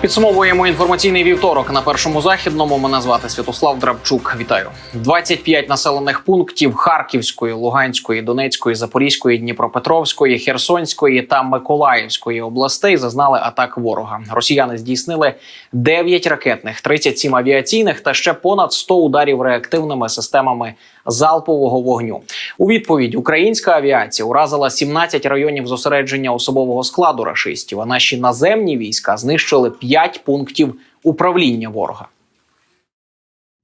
Підсумовуємо інформаційний вівторок на першому західному. Мене звати Святослав Драбчук. Вітаю 25 населених пунктів Харківської, Луганської, Донецької, Запорізької, Дніпропетровської, Херсонської та Миколаївської областей зазнали атак ворога. Росіяни здійснили 9 ракетних, 37 авіаційних та ще понад 100 ударів реактивними системами залпового вогню. У відповідь українська авіація уразила 17 районів зосередження особового складу рашистів. А наші наземні війська знищили 5 пунктів управління ворога.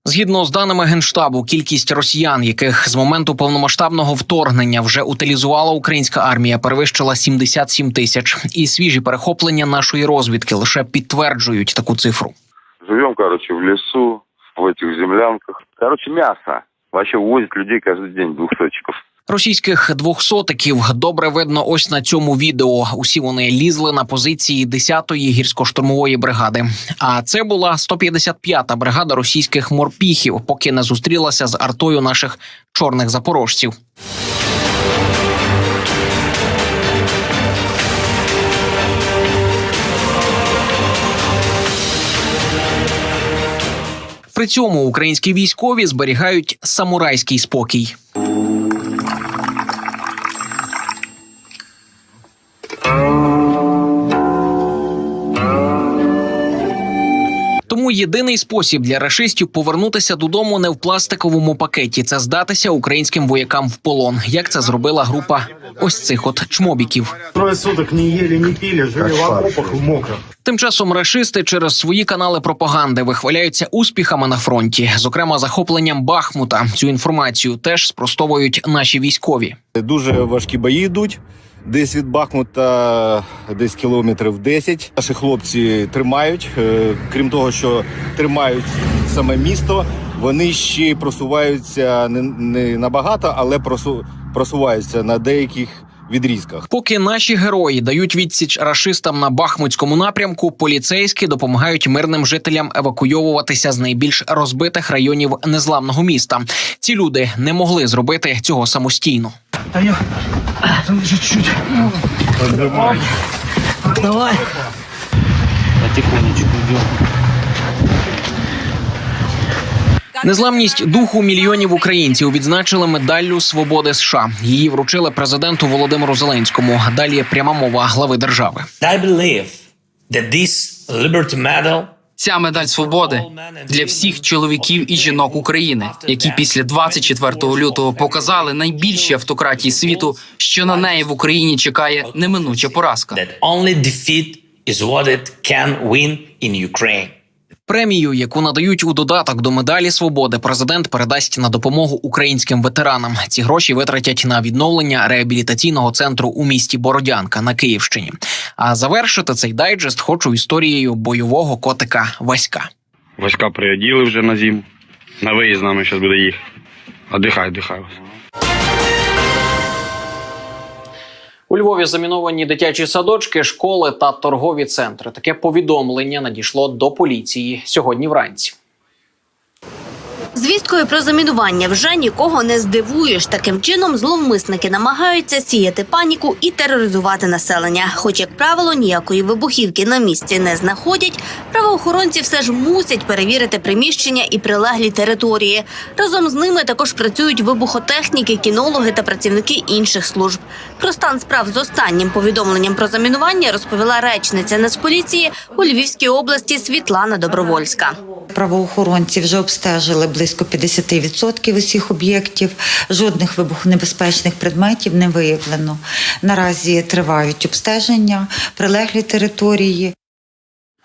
Згідно з даними генштабу, кількість росіян, яких з моменту повномасштабного вторгнення вже утилізувала українська армія, перевищила 77 тисяч. І свіжі перехоплення нашої розвідки лише підтверджують таку цифру. Живем, короче, в лесу, в этих землянках. Короче, мясо. Вообще увозят людей каждый день, двухсотчиков. Російських двохсотиків добре видно ось на цьому відео. Усі вони лізли на позиції 10-ї гірсько-штурмової бригади. А це була 155-та бригада російських морпіхів, поки не зустрілася з артою наших чорних запорожців. При цьому українські військові зберігають самурайський спокій. Тому єдиний спосіб для рашистів повернутися додому не в пластиковому пакеті це здатися українським воякам в полон. Як це зробила група ось цих от чмобіків. Трое суток не ели, не пили, жили в окопах в мокрых. Тим часом рашисти через свої канали пропаганди вихваляються успіхами на фронті, зокрема захопленням Бахмута. Цю інформацію теж спростовують наші військові. Дуже важкі бої йдуть. Десь від Бахмута, десь кілометрів 10. Наші хлопці тримають. Е, Крім того, що тримають саме місто, вони ще просуваються не, не набагато, але просу, просуваються на деяких відрізках. Поки наші герої дають відсіч рашистам на бахмутському напрямку, поліцейські допомагають мирним жителям евакуйовуватися з найбільш розбитих районів незламного міста. Ці люди не могли зробити цього самостійно. А я... Там чуть-чуть. Давай. потихонечку идем. Незламність духу мільйонів українців відзначили медаллю свободи США. Її вручили президенту Володимиру Зеленському. Далі пряма мова глави держави. I believe that this Liberty Medal Ця медаль свободи для всіх чоловіків і жінок України, які після 24 лютого показали найбільшій автократії світу, що на неї в Україні чекає неминуча поразка. that only defeat is what it can win in Ukraine. Премію, яку надають у додаток до медалі свободи, президент передасть на допомогу українським ветеранам. Ці гроші витратять на відновлення реабілітаційного центру у місті Бородянка на Київщині. А завершити цей дайджест хочу історією бойового котика Васька. Васька приоділи вже на зиму. На виїзд нами зараз буде їх. Отдихай, отдихай. У Львові заміновані дитячі садочки, школи та торгові центри. Таке повідомлення надійшло до поліції сьогодні вранці. Звісткою про замінування вже нікого не здивуєш. Таким чином зловмисники намагаються сіяти паніку і тероризувати населення. Хоч, як правило, ніякої вибухівки на місці не знаходять. Правоохоронці все ж мусять перевірити приміщення і прилеглі території. Разом з ними також працюють вибухотехніки, кінологи та працівники інших служб. Про стан справ з останнім повідомленням про замінування розповіла речниця Нацполіції у Львівській області Світлана Добровольська. Правоохоронці вже обстежили близько 50% усіх об'єктів. Жодних вибухонебезпечних предметів не виявлено. Наразі тривають обстеження, прилеглі території.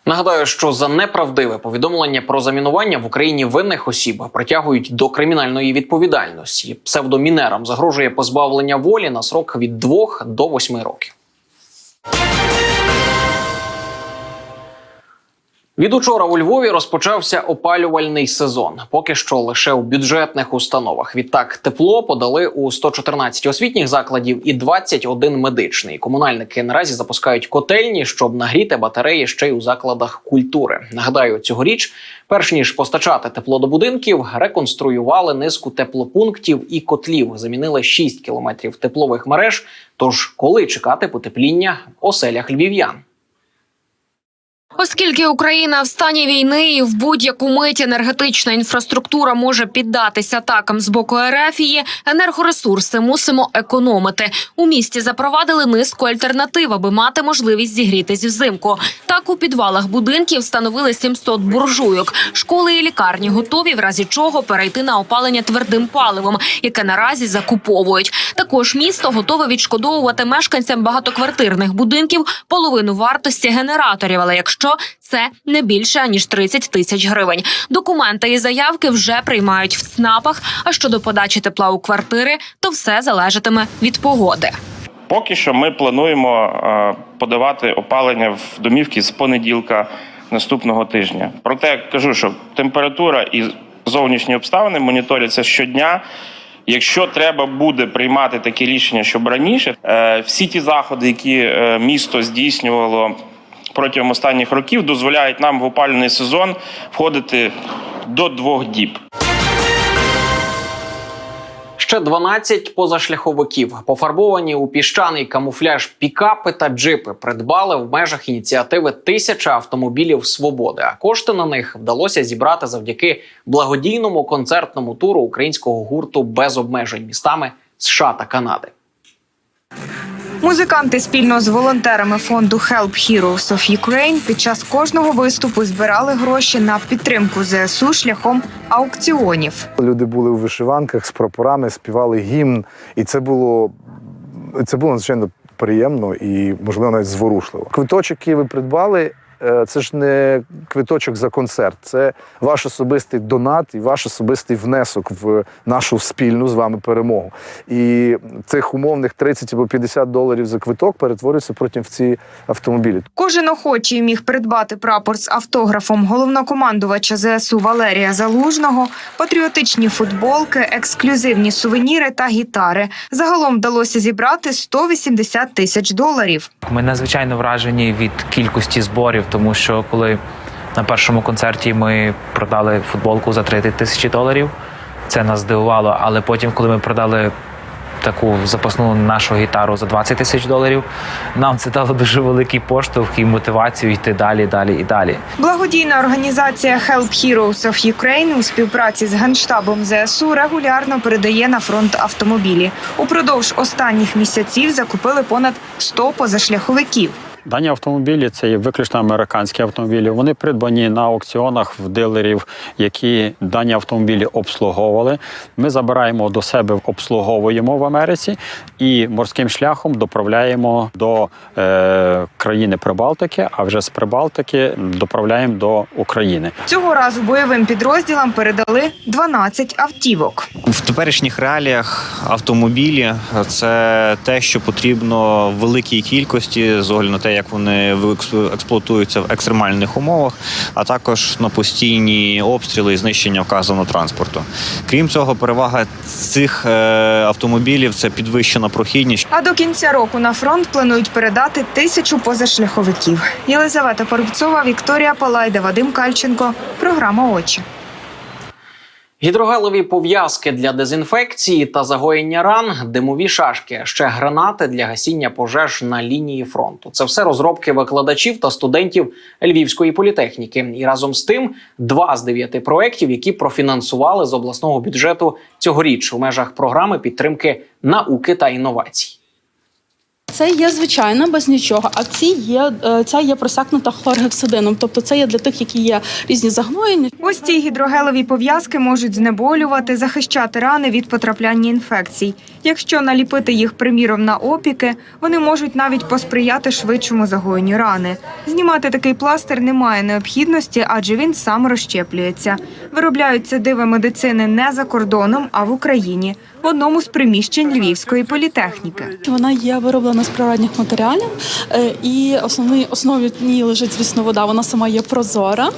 Нагадаю, що за неправдиве повідомлення про замінування в Україні винних осіб притягують до кримінальної відповідальності. Псевдомінерам загрожує позбавлення волі на срок від 2 до 8 років. Від учора у Львові розпочався опалювальний сезон. Поки що лише у бюджетних установах. Відтак тепло подали у 114 освітніх закладів і 21 медичний. Комунальники наразі запускають котельні, щоб нагріти батареї ще й у закладах культури. Нагадаю, цьогоріч, перш ніж постачати тепло до будинків, реконструювали низку теплопунктів і котлів. Замінили 6 кілометрів теплових мереж. Тож, коли чекати потепління в оселях львів'ян? Оскільки Україна в стані війни і в будь-яку мить енергетична інфраструктура може піддатися атакам з боку Ерефії, енергоресурси мусимо економити. У місті запровадили низку альтернатив, аби мати можливість зігрітись взимку. Так у підвалах будинків встановили 700 буржуйок. Школи і лікарні готові, в разі чого перейти на опалення твердим паливом, яке наразі закуповують. Також місто готове відшкодовувати мешканцям багатоквартирних будинків половину вартості генераторів, але якщо це не більше ніж 30 тисяч гривень. Документи і заявки вже приймають в ЦНАПах. А щодо подачі тепла у квартири, то все залежатиме від погоди. Поки що ми плануємо е, подавати опалення в домівки з понеділка наступного тижня. Проте я кажу, що температура і зовнішні обставини моніторяться щодня. Якщо треба буде приймати такі рішення, щоб раніше, е, всі ті заходи, які е, місто здійснювало протягом останніх років, дозволяють нам в опалювальний сезон входити до двох діб. Ще 12 позашляховиків, пофарбовані у піщаний камуфляж пікапи та джипи, придбали в межах ініціативи Тисяча автомобілів свободи. А кошти на них вдалося зібрати завдяки благодійному концертному туру українського гурту без обмежень містами США та Канади. Музиканти спільно з волонтерами фонду Help Heroes of Ukraine під час кожного виступу збирали гроші на підтримку ЗСУ шляхом аукціонів. Люди були у вишиванках з прапорами, співали гімн, і це було це було надзвичайно приємно і можливо навіть зворушливо. Квиточок, який ви придбали. Е, Це ж не квиточок за концерт, це ваш особистий донат і ваш особистий внесок в нашу спільну з вами перемогу. І цих умовних 30 або 50 доларів за квиток перетворюється потім в ці автомобілі. Кожен охочий міг придбати прапор з автографом головнокомандувача ЗСУ Валерія Залужного, патріотичні футболки, ексклюзивні сувеніри та гітари. Загалом вдалося зібрати 180 тисяч доларів. Ми надзвичайно вражені від кількості зборів, тому що коли на першому концерті ми продали футболку за 30 тисячі доларів, це нас здивувало. Але потім, коли ми продали таку запасну нашу гітару за 20 тисяч доларів, нам це дало дуже великий поштовх і мотивацію йти далі, далі і далі. Благодійна організація Help Heroes of Ukraine у співпраці з генштабом ЗСУ регулярно передає на фронт автомобілі. Упродовж останніх місяців закупили понад 100 позашляховиків. Дані автомобілі це є виключно американські автомобілі. Вони придбані на аукціонах в дилерів, які дані автомобілі обслуговували. Ми забираємо до себе, обслуговуємо в Америці і морським шляхом доправляємо до е, країни Прибалтики, а вже з Прибалтики доправляємо до України. Цього разу бойовим підрозділам передали 12 автівок. В теперішніх реаліях автомобілі це те, що потрібно в великій кількості з огляду на те, як вони експ- експлуатуються в екстремальних умовах, а також на постійні обстріли і знищення вказаного транспорту. Крім цього, перевага цих е, автомобілів це підвищена прохідність. А до кінця року на фронт планують передати тисячу позашляховиків. Єлизавета Порубцова, Вікторія Палайда, Вадим Кальченко. Програма очі. Гідрогелеві пов'язки для дезінфекції та загоєння ран, димові шашки, ще гранати для гасіння пожеж на лінії фронту. Це все розробки викладачів та студентів Львівської політехніки. І разом з тим два з дев'яти проєктів, які профінансували з обласного бюджету цьогоріч у межах програми підтримки науки та інновацій. Це є звичайна без нічого, а ці є е, ця є просякнута хлоргексидином. Тобто це є для тих, які є різні загноєння. Ось ці гідрогелеві пов'язки можуть знеболювати, захищати рани від потрапляння інфекцій. Якщо наліпити їх, приміром, на опіки, вони можуть навіть посприяти швидшому загоєнню рани. Знімати такий пластир немає необхідності, адже він сам розщеплюється. Виробляються диви медицини не за кордоном, а в Україні в одному з приміщень Львівської політехніки. Вона є вироблена з природних матеріалів, е, і основний основі ній лежить, звісно, вода. Вона сама є прозора.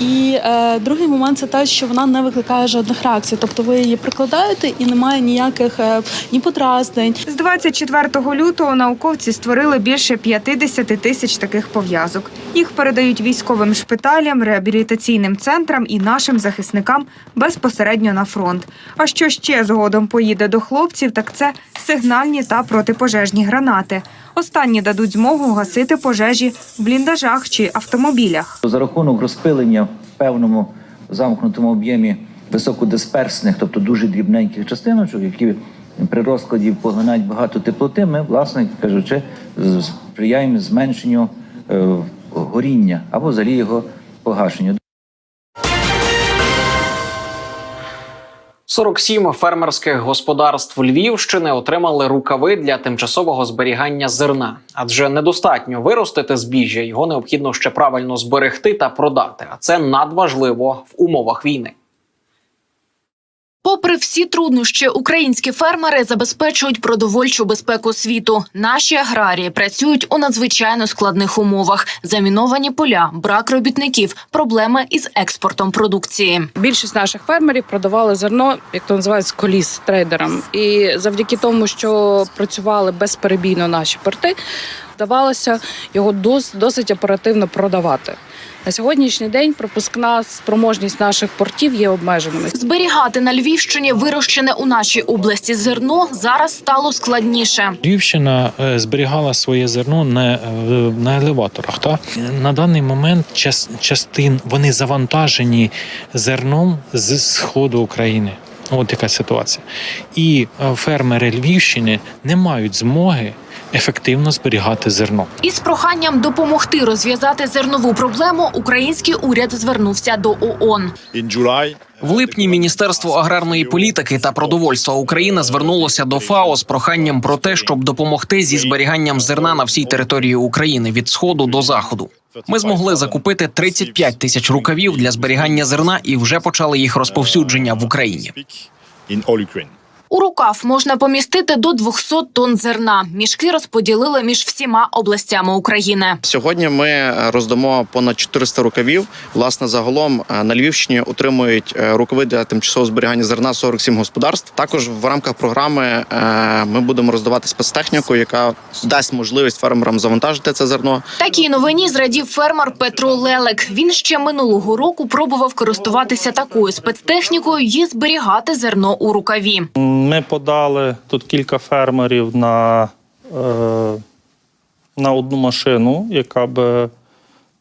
І е, другий момент це те, що вона не викликає жодних реакцій. Тобто ви її прикладаєте і немає ніяких е, ні подразнень. З 24 лютого науковці створили більше 50 тисяч таких пов'язок. Їх передають військовим шпиталям, реабілітаційним центрам і нашим захисникам безпосередньо на фронт. А що ще згодом поїде до хлопців, так це сигнальні та протипожежні гранати. Останні дадуть змогу гасити пожежі в бліндажах чи автомобілях. За рахунок розпилення в певному замкнутому об'ємі високодисперсних, тобто дуже дрібненьких частиночок, які при розкладі поглинають багато теплоти, ми, власне кажучи, сприяємо зменшенню е, горіння або взагалі його погашенню. 47 фермерських господарств Львівщини отримали рукави для тимчасового зберігання зерна, адже недостатньо виростити збіжжя, його необхідно ще правильно зберегти та продати. А це надважливо в умовах війни. Попри всі труднощі, українські фермери забезпечують продовольчу безпеку світу. Наші аграрії працюють у надзвичайно складних умовах: заміновані поля, брак робітників, проблеми із експортом продукції. Більшість наших фермерів продавали зерно, як то називають, коліс трейдерам. І завдяки тому, що працювали безперебійно наші порти, вдавалося його дос- досить оперативно продавати. На сьогоднішній день пропускна спроможність наших портів є обмеженими. Зберігати на Львівщині вирощене у нашій області зерно зараз стало складніше. Львівщина е, зберігала своє зерно на, е, на елеваторах. Та? На даний момент час, частин вони завантажені зерном з сходу України. От яка ситуація. І е, фермери Львівщини не мають змоги ефективно зберігати зерно. Із проханням допомогти розв'язати зернову проблему український уряд звернувся до ООН. В липні Міністерство аграрної політики та продовольства України звернулося до ФАО з проханням про те, щоб допомогти зі зберіганням зерна на всій території України від сходу до заходу. Ми змогли закупити 35 тисяч рукавів для зберігання зерна і вже почали їх розповсюдження в Україні. У рукав можна помістити до 200 тонн зерна. Мішки розподілили між всіма областями України. Сьогодні ми е, роздамо понад 400 рукавів. Власне, загалом е, на Львівщині отримують е, рукави для тимчасового зберігання зерна 47 господарств. Також в рамках програми ми будемо роздавати спецтехніку, яка дасть можливість фермерам завантажити це зерно. Такій новині зрадів фермер Петро Лелек. Він ще минулого року пробував користуватися такою спецтехнікою і зберігати зерно у рукаві. Ми подали тут кілька фермерів на, е, на одну машину, яка би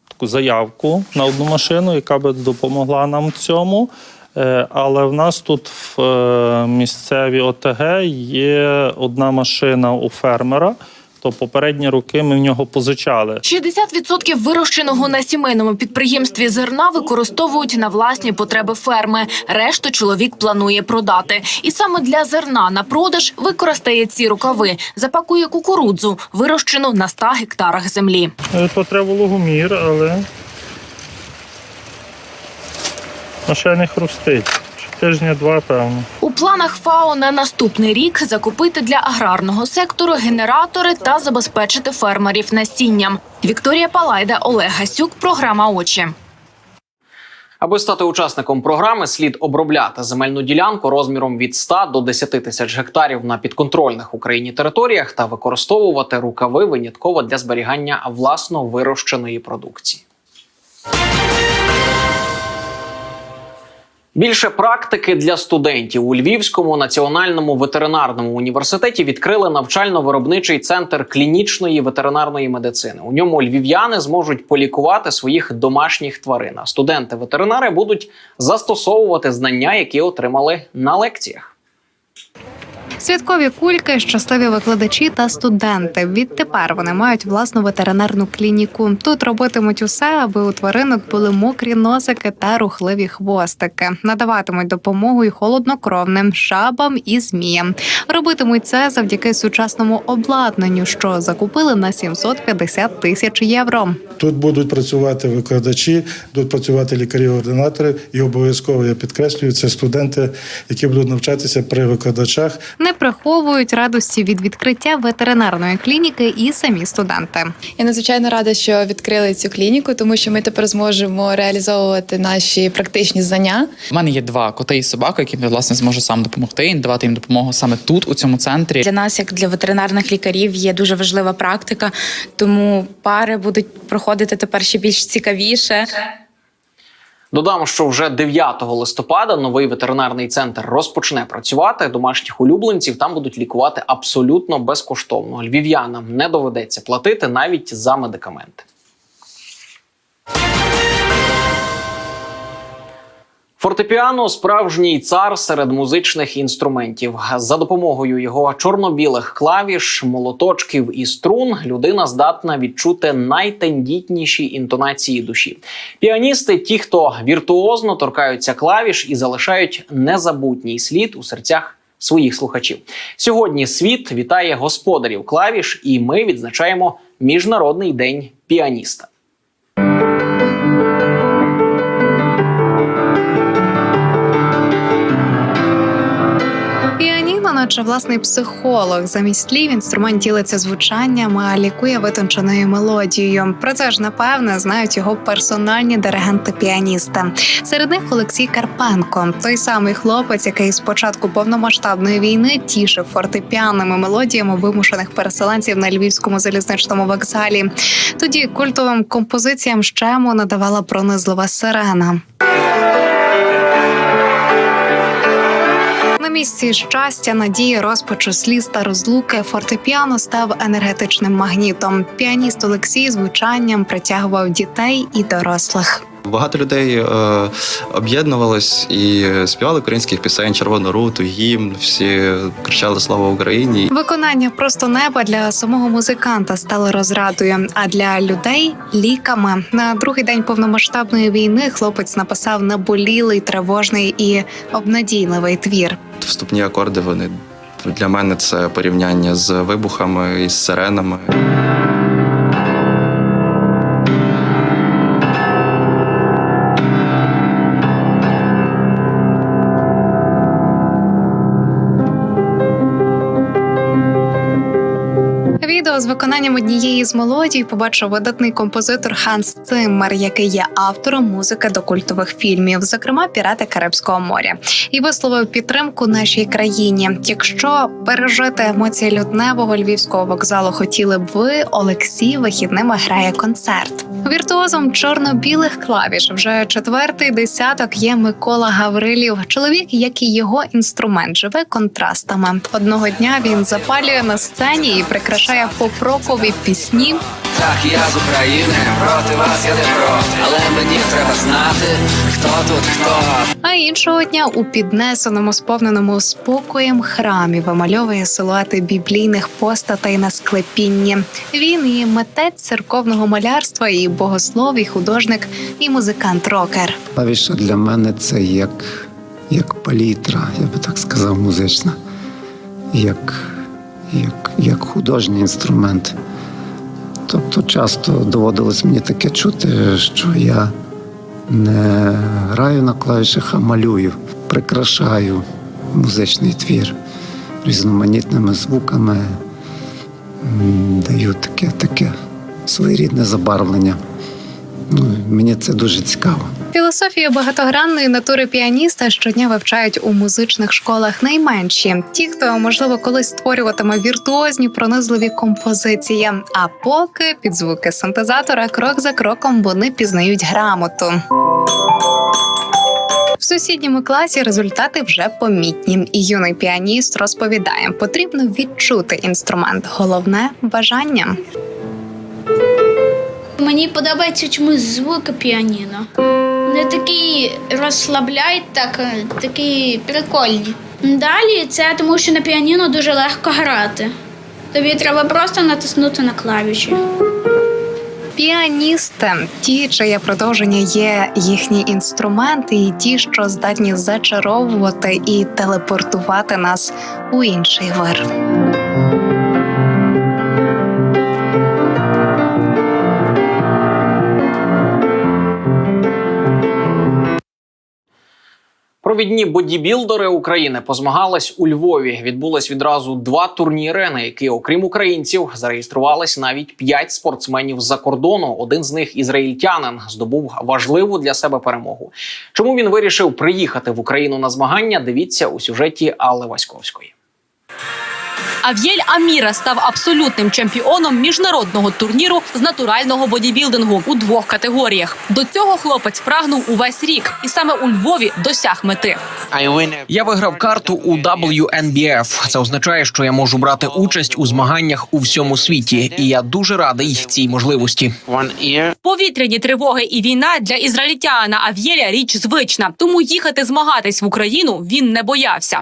таку заявку на одну машину, яка би допомогла нам в цьому. Е, але в нас тут в е, місцевій ОТГ є одна машина у фермера. То попередні роки ми в нього позичали. 60% вирощеного на сімейному підприємстві зерна використовують на власні потреби ферми. Решту чоловік планує продати. І саме для зерна на продаж використає ці рукави, запакує кукурудзу, вирощену на 100 гектарах землі. Е, То вологомір, але ще не хрустить. Ще Тижня-два, певно. У планах ФАО на наступний рік закупити для аграрного сектору генератори та забезпечити фермерів насінням. Вікторія Палайда, Олег Гасюк, програма Очі. Аби стати учасником програми, слід обробляти земельну ділянку розміром від 100 до 10 тисяч гектарів на підконтрольних Україні територіях та використовувати рукави винятково для зберігання власно вирощеної продукції. Більше практики для студентів у Львівському національному ветеринарному університеті відкрили навчально-виробничий центр клінічної ветеринарної медицини. У ньому львів'яни зможуть полікувати своїх домашніх тварин. А студенти-ветеринари будуть застосовувати знання, які отримали на лекціях. Святкові кульки, щасливі викладачі та студенти. Відтепер вони мають власну ветеринарну клініку. Тут робитимуть усе, аби у тваринок були мокрі носики та рухливі хвостики. Надаватимуть допомогу й холоднокровним жабам і зміям. Робитимуть це завдяки сучасному обладнанню, що закупили на 750 тисяч євро. Тут будуть працювати викладачі, будуть працювати лікарі-ординатори, і обов'язково я підкреслюю, це студенти, які будуть навчатися при викладачах. Не приховують радості від відкриття ветеринарної клініки і самі студенти. Я надзвичайно рада, що відкрили цю клініку, тому що ми тепер зможемо реалізовувати наші практичні знання. У мене є два коти і собака, яким я власне зможу сам допомогти і надавати їм допомогу саме тут, у цьому центрі. Для нас, як для ветеринарних лікарів, є дуже важлива практика, тому пари будуть проходити тепер ще більш цікавіше. Додам, що вже 9 листопада новий ветеринарний центр розпочне працювати. Домашніх улюбленців там будуть лікувати абсолютно безкоштовно. Львів'янам не доведеться платити навіть за медикаменти. Фортепіано справжній цар серед музичних інструментів. За допомогою його чорно-білих клавіш, молоточків і струн людина здатна відчути найтендітніші інтонації душі. Піаністи ті, хто віртуозно торкаються клавіш і залишають незабутній слід у серцях своїх слухачів. Сьогодні світ вітає господарів клавіш, і ми відзначаємо Міжнародний день піаніста. Наче власний психолог. Замість слів інструмент ділиться звучанням, а лікує витонченою мелодією. Про це ж напевне знають його персональні диригенти-піаністи. Серед них Олексій Карпенко, той самий хлопець, який з початку повномасштабної війни тішив фортепіанними мелодіями вимушених переселенців на львівському залізничному вокзалі. Тоді культовим композиціям щему надавала пронизлива сирена. На місці щастя, надії, розпачу, сліз та розлуки фортепіано став енергетичним магнітом. Піаніст Олексій звучанням притягував дітей і дорослих. Багато людей е, об'єднувалось і співали українських пісень, червону руту, гімн. Всі кричали Слава Україні. Виконання просто неба для самого музиканта стало розрадою, а для людей ліками. На другий день повномасштабної війни хлопець написав наболілий, тривожний і обнадійливий твір. Вступні акорди вони для мене це порівняння з вибухами і з сиренами. З виконанням однієї з мелодій побачив видатний композитор Ханс Циммер, який є автором музики до культових фільмів, зокрема Пірати Карибського моря, і висловив підтримку нашій країні. Якщо пережити емоції лютневого львівського вокзалу хотіли б ви, Олексій вихідними грає концерт. Віртуозом чорно-білих клавіш вже четвертий десяток є Микола Гаврилів. Чоловік, як і його інструмент, живе контрастами. Одного дня він запалює на сцені і прикрашає поп-рокові пісні. Так, я з України, проти вас я не проти, але мені треба знати, хто тут хто. А іншого дня у піднесеному, сповненому спокоєм храмі вимальовує силуети біблійних постатей на склепінні. Він і митець церковного малярства, і богослов, і художник, і музикант-рокер. Клавіша для мене це як, як палітра, я би так сказав, музична, як, як, як художній інструмент. Тобто часто доводилось мені таке чути, що я не граю на клавішах, а малюю, прикрашаю музичний твір різноманітними звуками, даю таке, таке своєрідне забарвлення. Ну, мені це дуже цікаво. Філософію багатогранної натури піаніста щодня вивчають у музичних школах найменші. Ті, хто можливо колись створюватиме віртуозні пронизливі композиції. А поки під звуки синтезатора крок за кроком вони пізнають грамоту. В сусідньому класі результати вже помітні, і юний піаніст розповідає: потрібно відчути інструмент. Головне бажання. Мені подобається чомусь звук піаніно. Вони такі розслабляють, так, е, такі прикольні. Далі це тому, що на піаніно дуже легко грати. Тобі треба просто натиснути на клавіші. Піаністи, ті, чиє продовження є їхні інструменти, і ті, що здатні зачаровувати і телепортувати нас у інший вир. Провідні бодібілдери України позмагались у Львові. Відбулось відразу два турніри, на які, окрім українців, зареєструвались навіть п'ять спортсменів з-за кордону. Один з них ізраїльтянин здобув важливу для себе перемогу. Чому він вирішив приїхати в Україну на змагання? Дивіться у сюжеті Алли Васьковської. Ав'єль Аміра став абсолютним чемпіоном міжнародного турніру з натурального бодібілдингу у двох категоріях. До цього хлопець прагнув увесь рік, і саме у Львові досяг мети. Я виграв карту у WNBF. Це означає, що я можу брати участь у змаганнях у всьому світі, і я дуже радий цій можливості. Повітряні тривоги і війна для ізраїльтяна Ав'єля річ звична, тому їхати змагатись в Україну він не боявся.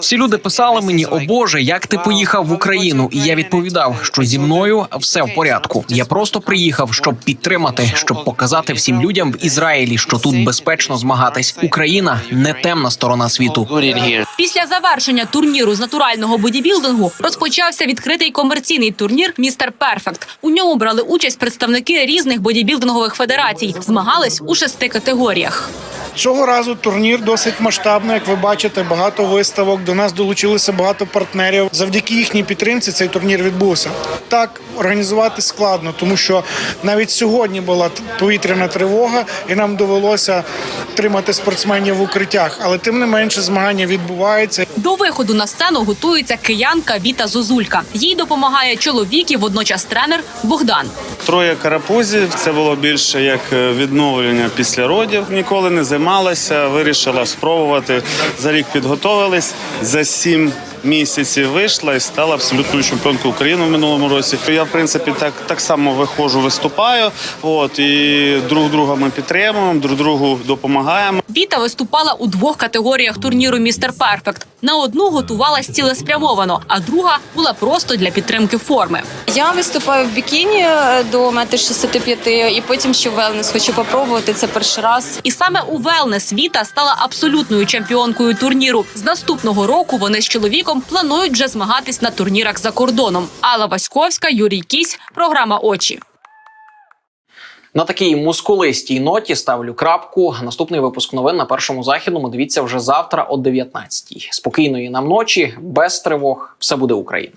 Всі люди писали мені: о Боже, як ти поїхав в Україну? І я відповідав, що зі мною все в порядку. Я просто приїхав, щоб підтримати, щоб показати всім людям в Ізраїлі, що тут безпечно змагатись. Україна не темна сторона світу. Після завершення турніру з натурального бодібілдингу розпочався відкритий комерційний турнір Містер Перфект. У ньому брали участь представники різних бодібілдингових федерацій, змагались у шести категоріях. Цього разу турнір досить масштабний. Як ви бачите, багато виставок. До нас долучилося багато партнерів. Завдяки їхній підтримці цей турнір відбувся. Так організувати складно, тому що навіть сьогодні була повітряна тривога, і нам довелося тримати спортсменів в укриттях. Але тим не менше змагання відбуваються. До виходу на сцену готується киянка Віта Зозулька. Їй допомагає чоловік і водночас тренер Богдан. Троє карапузів. Це було більше як е, відновлення після родів. Ніколи не займалася. Вирішила спробувати. За рік підготовились. За сім місяців вийшла і стала абсолютною чемпіонкою України в минулому році. Я в принципі так, так само виходжу, виступаю. От і друг друга ми підтримуємо, друг другу допомагаємо. Віта виступала у двох категоріях турніру Містер Перфект. На одну готувалась цілеспрямовано, а друга була просто для підтримки форми. Я виступаю в бікіні е, до метр 65 і потім ще велнес хочу попробувати. Це перший раз. І саме у велнес Віта стала абсолютною чемпіонкою турніру. З наступного року вони з чоловіком планують вже змагатись на турнірах за кордоном. Алла Васьковська, Юрій Кісь, програма Очі. На такій мускулистій ноті ставлю крапку. Наступний випуск новин на першому західному. Дивіться вже завтра о 19-й. Спокійної нам ночі, без тривог. Все буде Україна.